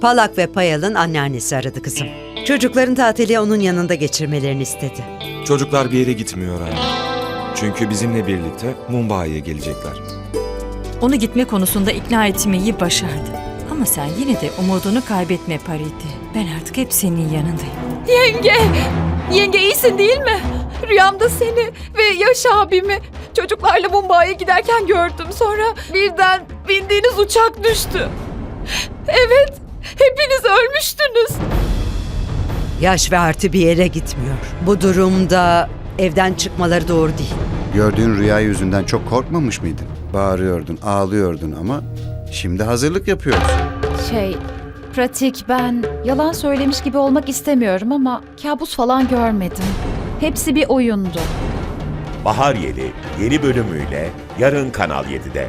Palak ve Payal'ın anneannesi aradı kızım. Çocukların tatili onun yanında geçirmelerini istedi. Çocuklar bir yere gitmiyor anne. Çünkü bizimle birlikte Mumbai'ye gelecekler. Onu gitme konusunda ikna etmeyi başardı. Ama sen yine de umudunu kaybetme Pariti. Ben artık hep senin yanındayım. Yenge! Yenge iyisin değil mi? Rüyamda seni ve Yaş abimi çocuklarla Mumbai'ye giderken gördüm. Sonra birden bindiğiniz uçak düştü. Evet, hepiniz ölmüştünüz. Yaş ve artı bir yere gitmiyor. Bu durumda evden çıkmaları doğru değil. Gördüğün rüya yüzünden çok korkmamış mıydın? Bağırıyordun, ağlıyordun ama şimdi hazırlık yapıyorsun. Şey, pratik ben yalan söylemiş gibi olmak istemiyorum ama kabus falan görmedim. Hepsi bir oyundu. Bahar Yeli yeni bölümüyle yarın Kanal 7'de.